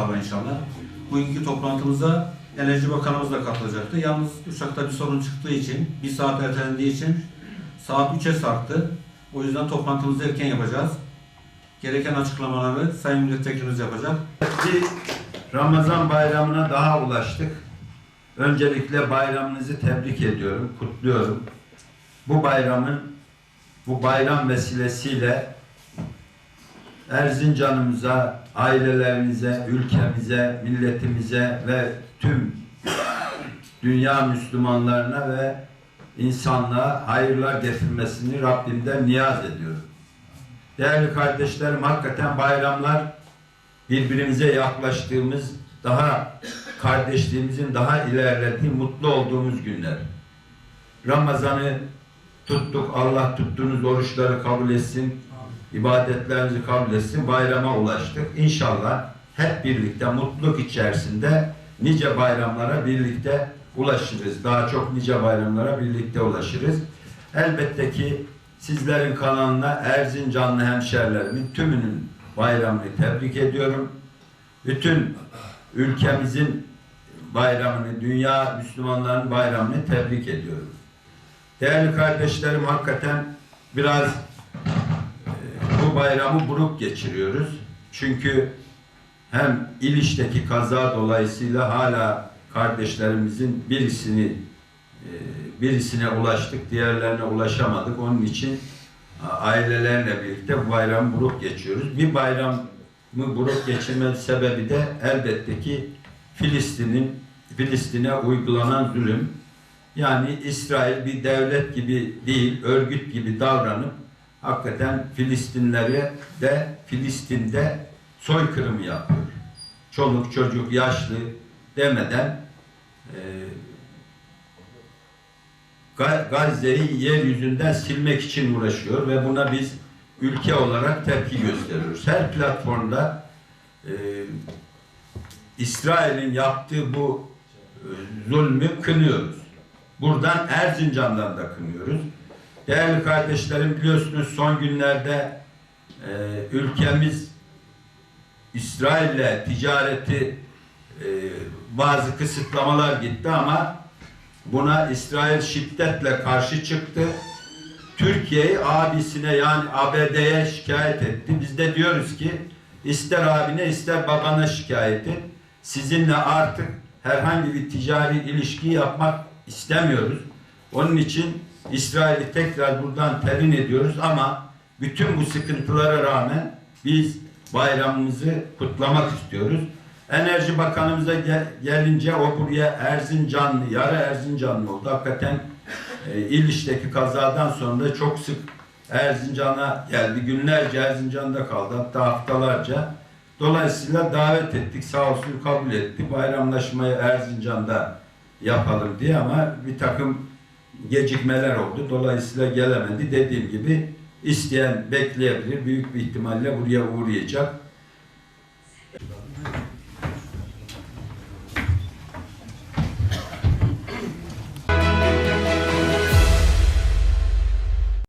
sağlar inşallah. Bugünkü toplantımıza Enerji Bakanımız da katılacaktı. Yalnız uçakta bir sorun çıktığı için, bir saat ertelendiği için saat 3'e sarktı. O yüzden toplantımızı erken yapacağız. Gereken açıklamaları Sayın Milletvekilimiz yapacak. Bir Ramazan bayramına daha ulaştık. Öncelikle bayramınızı tebrik ediyorum, kutluyorum. Bu bayramın, bu bayram vesilesiyle Erzincan'ımıza, ailelerimize, ülkemize, milletimize ve tüm dünya Müslümanlarına ve insanlığa hayırlar getirmesini Rabbimden niyaz ediyorum. Değerli kardeşlerim, hakikaten bayramlar birbirimize yaklaştığımız, daha kardeşliğimizin daha ilerlediği, mutlu olduğumuz günler. Ramazan'ı tuttuk, Allah tuttuğunuz oruçları kabul etsin, ibadetlerinizi kabul etsin, bayrama ulaştık. İnşallah hep birlikte mutluluk içerisinde nice bayramlara birlikte ulaşırız. Daha çok nice bayramlara birlikte ulaşırız. Elbette ki sizlerin kanalına Erzincanlı hemşerilerimin tümünün bayramını tebrik ediyorum. Bütün ülkemizin bayramını, dünya Müslümanların bayramını tebrik ediyorum. Değerli kardeşlerim hakikaten biraz bayramı buruk geçiriyoruz. Çünkü hem İliş'teki kaza dolayısıyla hala kardeşlerimizin birisini e, birisine ulaştık, diğerlerine ulaşamadık. Onun için ailelerle birlikte bu bayramı buruk geçiyoruz. Bir bayramı buruk geçirme sebebi de elbette ki Filistin'in Filistin'e uygulanan zulüm. Yani İsrail bir devlet gibi değil, örgüt gibi davranıp hakikaten Filistinlere de Filistin'de soykırım yapıyor. Çoluk, çocuk, yaşlı demeden e, Ga- Gazze'yi yeryüzünden silmek için uğraşıyor ve buna biz ülke olarak tepki gösteriyoruz. Her platformda e, İsrail'in yaptığı bu e, zulmü kınıyoruz. Buradan Erzincan'dan da kınıyoruz. Değerli kardeşlerim biliyorsunuz son günlerde e, ülkemiz İsrail'le ticareti e, bazı kısıtlamalar gitti ama buna İsrail şiddetle karşı çıktı. Türkiye'yi abisine yani ABD'ye şikayet etti. Biz de diyoruz ki ister abine ister babana şikayet et. Sizinle artık herhangi bir ticari ilişki yapmak istemiyoruz. Onun için İsrail'i tekrar buradan terin ediyoruz ama bütün bu sıkıntılara rağmen biz bayramımızı kutlamak istiyoruz. Enerji Bakanımıza gel- gelince o buraya Erzincanlı, yarı Erzincanlı oldu. Hakikaten e, İliş'teki kazadan sonra çok sık Erzincan'a geldi. Günlerce Erzincan'da kaldı. Hatta haftalarca. Dolayısıyla davet ettik. Sağ olsun kabul etti. Bayramlaşmayı Erzincan'da yapalım diye ama bir takım gecikmeler oldu. Dolayısıyla gelemedi. Dediğim gibi isteyen bekleyebilir. Büyük bir ihtimalle buraya uğrayacak.